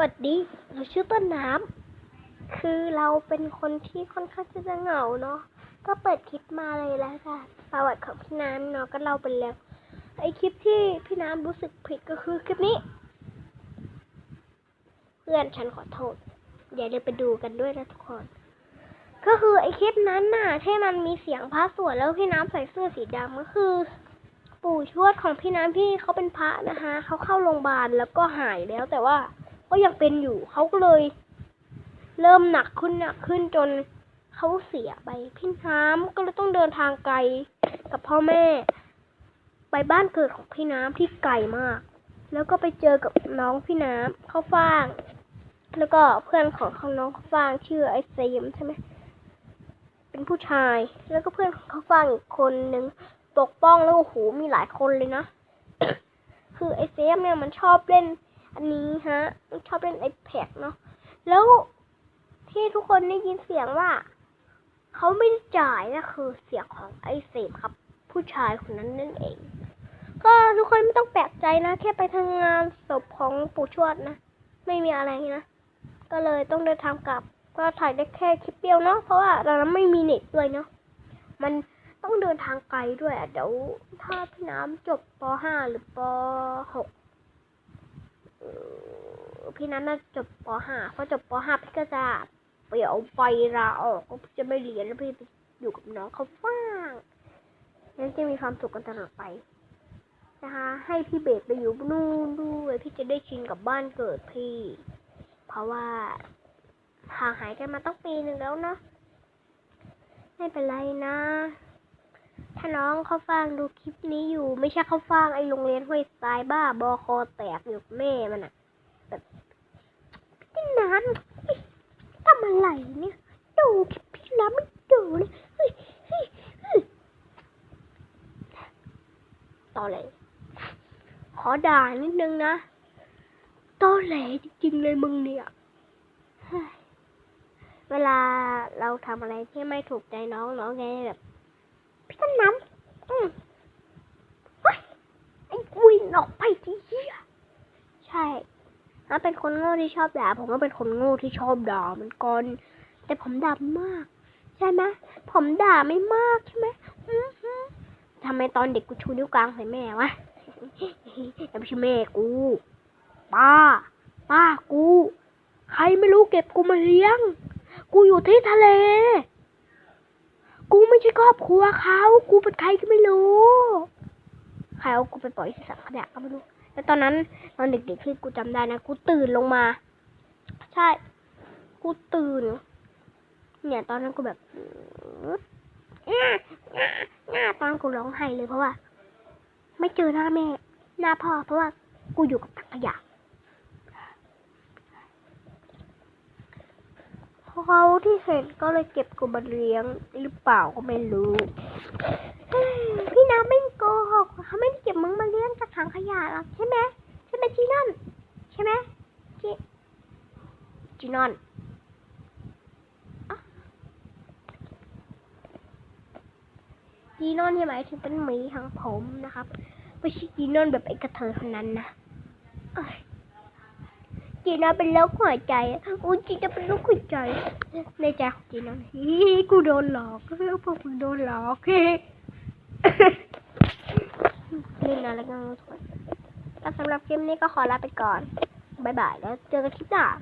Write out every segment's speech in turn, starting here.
วัสดี เราชื่อต้นน้ำ คือเราเป็นคนที่ค่อนข้างที่จะเหงาเนาะ ก็เปิดคลิปมาเลยแล้วค่ะ ประวัติของพี่น้ำเนาะก็เล่าไปแล้ว ไอคลิปที่พี่น้ำรู้สึกผิดก็คือคลิปนี้ เพื่อนฉันขอโทษ อย่าลืมไปดูกันด้วยนะทุกคน ก็คือไอคลิปนั้นน่ะที่มันมีเสียงพระสวดแล้วพี่น้ำใส่เสื้อสีดำก็คือ ปู่ชวดของพี่น้ำที่เขาเป็นพระนะคะ เขาเข้าโรงพยาบาลแล้วก็หายแล้วแต่ว่า ก็ยังเป็นอยู่เขาก็เลย เริ่มหนักขึ้นหนักขึ้นจนเขาเสียไปพี่น้ำก็เลยต้องเดินทางไกลกับพ่อแม่ ไปบ้านเกิดของพี่น้ำที่ไกลมาก แล้วก็ไปเจอกับน้องพี่น้ำเข้าฟ่าง แล้วก็เพื่อนของเขาน้องข้าวฟ่างชื่อไอเซมใช่ไหมเป็นผู้ชายแล้วก็เพื่อนของข้าวฟ่างอีกคนนึงปกป้องแล้วโอ้โหมีหลายคนเลยนะ คือไอเซฟเนี่ยมันชอบเล่น อันนี้ฮะชอบเล่นไอแพดเนาะแล้วที่ทุกคนได้ยินเสียงว่าเขาไม่ได้จ่ายนะคือเสียงของไอเซฟครับ ผู้ชายคนนั้นนั่นเอง ก็ทุกคนไม่ต้องแปลกใจนะ แค่ไปทำงานศพของปู่ชวดนะ ไม่มีอะไรนะ ก็เลยต้องเดินทางกลับ ก็ถ่ายได้แค่คลิปเดียวเนาะเพราะว่าตอนนั้นไม่มีเน็ตด้วยเนาะมันต้องเดินทางไกลด้วยอะเดี๋ยวถ้าพี่น้ำจบป .5 หรือป .6 พี่น้ำน่าจบป .5 เพราะจบป .5 พี่ก็จะเปลี่ยวไปลาออกก็จะไม่เรียนแล้วพี่ไปอยู่กับน้องเขาฟ้างงั้นจะมีความสุขกันตลอดไปนะคะ ให้พี่เบสไปอยู่นู่นด้วยพี่จะได้ชินกับบ้านเกิดพี่ เพราะว่าห่างหายกันมาต้องปีหนึ่งแล้วเนาะไม่เป็นไรนะ ถ้าน้องเขาฟังดูคลิปนี้อยู่ ไม่ใช่เขาฟังไอโรงเรียนห้วยทรายบ้าบอคอแตกอยู่แม่มันอะแบบพี่นันทำอะไรเนี่ยดูคลิปพี่แล้วไม่ดูเลยเฮ้ยเฮ้ยขอด่านิดนึงนะต่อแหลจริงๆเลยมึงเนี่ยเฮ้ยเวลาเราทำอะไรที่ไม่ถูกใจน้องน้องแกแบบ พี่ต้นน้ำอืมเฮ้ยไอ้วินออกไปทีเหี้ยใช่ถ้าเป็นคนโง่ที่ชอบด่า ผมก็เป็นคนโง่ที่ชอบด่าเหมือนกันแต่ผมด่ามาก ใช่ไหมผมด่าไม่มากใช่ไหมอือฮึทำไมตอนเด็กกูชูนิ้วกลางใส่แม่วะแต่ไม่ใช่แม่กู ป้า ป้ากู ใครไม่รู้เก็บกูมาเลี้ยง กูอยู่ที่ทะเล กูไม่ใช่ครอบครัวเขากูเป็นใครก็ไม่รู้ ใครเอากูไปปล่อยที่สังขยะก็ไม่รู้ แล้วตอนนั้นตอนเด็กๆที่กูจำได้นะ กูตื่นลงมา ใช่ กูตื่น เนี่ยตอนนั้นกูแบบง่าง่าตอนนั้นกูร้องไห้เลยเพราะว่า ไม่เจอหน้าแม่ หน้าพ่อเพราะว่ากูอยู่กับถังขยะ เขาที่เห็นก็เลยเก็บกูมาเลี้ยงหรือเปล่าก็ไม่รู้พี่น้ำไม่โกหกเขาไม่ได้เก็บมึงมาเลี้ยงจากถังขยะหรอกใช่ไหมใช่ไหมจีนอนใช่ไหมจีจีนอนอะจีนอนที่หมายถึงเป็นหมีทางผมนะครับไม่ใช่จีนอนแบบไอ้กระเทยคนนั้นนะเอ้ย จีน่าเป็นโรคหัวใจอะอุ้ยจีน่าเป็นโรคหัวใจ ในใจของจีน่าฮีกูโดนหลอกเฮ้พวกมึงโดนหลอกเฮ้เล่นอะไรกันทุกคนแล้วสำหรับคลิปนี้ก็ขอลาไปก่อนบายบายแล้วเจอกันคลิปหน้าม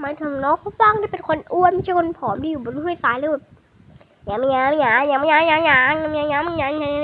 หมายถึงน้องเขาฟังที่เป็นคนอ้วนไม่ใช่คนผอมที่อยู่บนห้วยทรายเลยแบบยำยำยำยำยำยำยำยำยำยำยำ